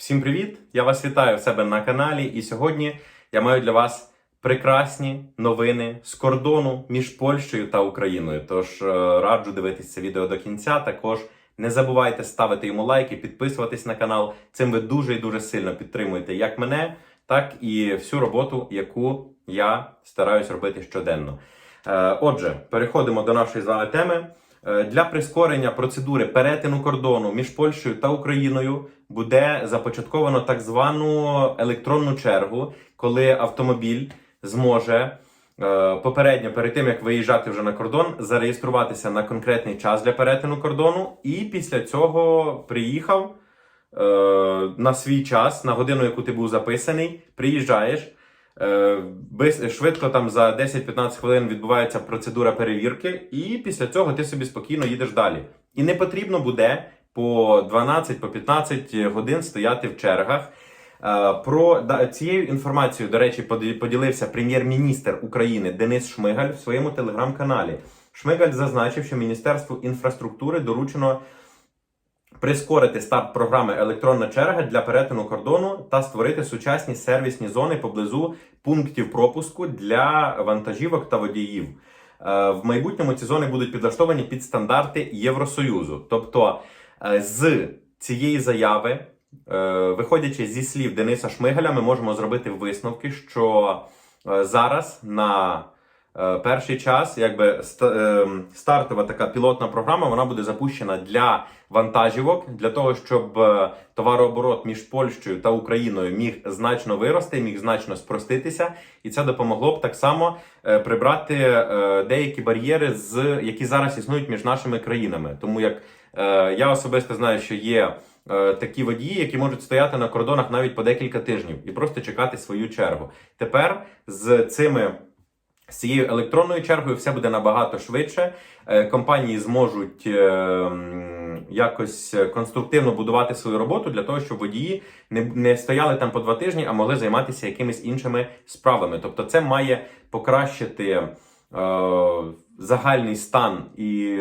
Всім привіт! Я вас вітаю в себе на каналі. І сьогодні я маю для вас прекрасні новини з кордону між Польщею та Україною. Тож е, раджу дивитися це відео до кінця. Також не забувайте ставити йому лайки, підписуватись на канал. Цим ви дуже і дуже сильно підтримуєте як мене, так і всю роботу, яку я стараюсь робити щоденно. Е, Отже, переходимо до нашої з вами теми. Е, Для прискорення процедури перетину кордону між Польщею та Україною буде започатковано так звану електронну чергу, коли автомобіль зможе е, попередньо перед тим як виїжджати вже на кордон, зареєструватися на конкретний час для перетину кордону, і після цього приїхав е, на свій час, на годину, яку ти був записаний, приїжджаєш. Е, Швидко там за 10-15 хвилин відбувається процедура перевірки, і після цього ти собі спокійно їдеш далі. І не потрібно буде по 12 по 15 годин стояти в чергах. Е, Про цією інформацією, до речі, поділився прем'єр-міністр України Денис Шмигаль в своєму телеграм-каналі. Шмигаль зазначив, що Міністерству інфраструктури доручено прискорити старт програми Електронна черга для перетину кордону та створити сучасні сервісні зони поблизу пунктів пропуску для вантажівок та водіїв. Е, В майбутньому ці зони будуть підлаштовані під стандарти Євросоюзу. Тобто е, з цієї заяви, е, виходячи зі слів Дениса Шмигаля, ми можемо зробити висновки, що зараз на перший час, якби е, стартова така пілотна програма, вона буде запущена для вантажівок, для того, щоб е, товарооборот між Польщею та Україною міг значно вирости, міг значно спроститися, і це допомогло б так само е, прибрати е, деякі бар'єри, з які зараз існують між нашими країнами. Тому як е, я особисто знаю, що є. е, Такі водії, які можуть стояти на кордонах навіть по декілька тижнів і просто чекати свою чергу. Тепер з цими з цією електронною чергою все буде набагато швидше. Е, Компанії зможуть е, якось конструктивно будувати свою роботу для того, щоб водії не, стояли там по два тижні, а могли займатися якимись іншими справами. Тобто, це має покращити е, загальний стан і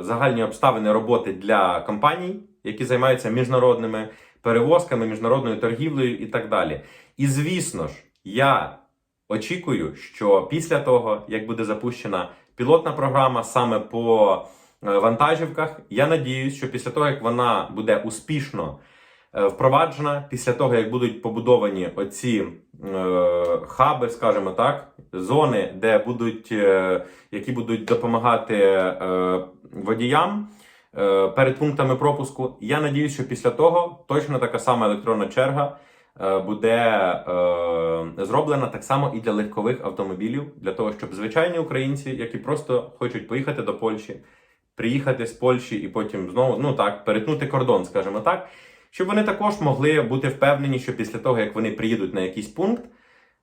загальні обставини роботи для компаній, які займаються міжнародними перевозками, міжнародною торгівлею і так далі. І звісно ж, я очікую, що після того, як буде запущена пілотна програма саме по е, вантажівках, я надіюсь, що після того, як вона буде успішно е, впроваджена, після того, як будуть побудовані оці е, хаби, скажімо так, зони, де будуть, е, які будуть допомагати е, водіям. е, Перед пунктами пропуску, я надіюсь, що після того точно така сама електронна черга буде е, зроблена так само і для легкових автомобілів, для того, щоб звичайні українці, які просто хочуть поїхати до Польщі, приїхати з Польщі і потім знову ну так перетнути кордон, скажімо так, щоб вони також могли бути впевнені, що після того, як вони приїдуть на якийсь пункт,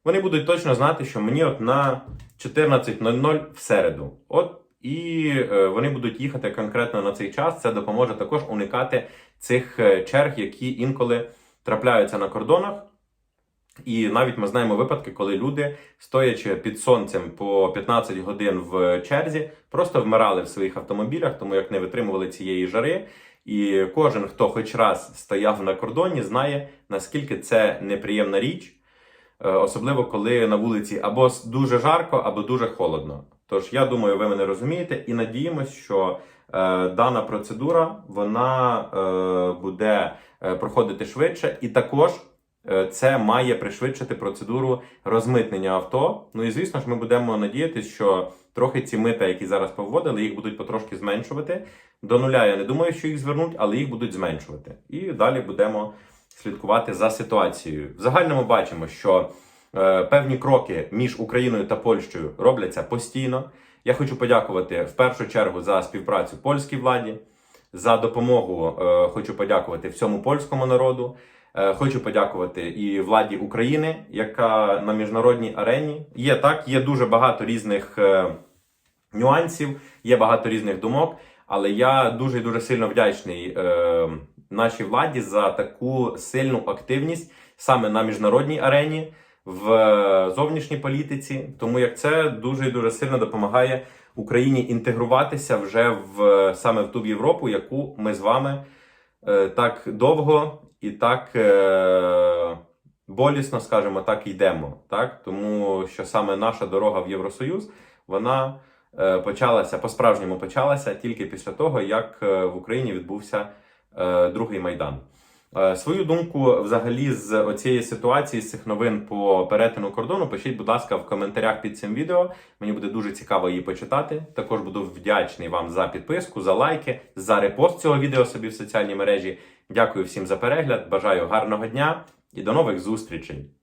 вони будуть точно знати, що мені от на 14.00 в середу. От і е, вони будуть їхати конкретно на цей час. Це допоможе також уникати цих е, черг, які інколи трапляються на кордонах. І навіть ми знаємо випадки, коли люди, стоячи під сонцем по 15 годин в черзі, просто вмирали в своїх автомобілях, тому як не витримували цієї жари. І кожен, хто хоч раз стояв на кордоні, знає, наскільки це неприємна річ, е, особливо коли на вулиці або дуже жарко, або дуже холодно. Тож я думаю, ви мене розумієте, і надіємось, що е, дана процедура вона е, буде проходити швидше, і також е, це має пришвидшити процедуру розмитнення авто. Ну і звісно ж, ми будемо надіятися, що трохи ці мита, які зараз повводили, їх будуть потрошки зменшувати. До нуля я не думаю, що їх звернуть, але їх будуть зменшувати. І далі будемо слідкувати за ситуацією. В загальному бачимо, що е, певні кроки між Україною та Польщею робляться постійно. Я хочу подякувати в першу чергу за співпрацю польській владі, за допомогу. е, хочу подякувати всьому польському народу. Е, Хочу подякувати і владі України, яка на міжнародній арені є так. Є дуже багато різних е, нюансів, є багато різних думок. Але я дуже дуже сильно вдячний е, нашій владі за таку сильну активність саме на міжнародній арені, в е, зовнішній політиці, тому як це дуже і дуже сильно допомагає Україні інтегруватися вже в саме в ту Європу, яку ми з вами е, так довго і так е, болісно, скажімо так, йдемо. Так? Тому що саме наша дорога в Євросоюз вона е, почалася по-справжньому почалася тільки після того, як е, в Україні відбувся е, другий майдан. Е, Свою думку взагалі з оцієї ситуації, з цих новин по перетину кордону, пишіть, будь ласка, в коментарях під цим відео. Мені буде дуже цікаво її почитати. Також буду вдячний вам за підписку, за лайки, за репост цього відео собі в соціальній мережі. Дякую всім за перегляд. Бажаю гарного дня і до нових зустрічей!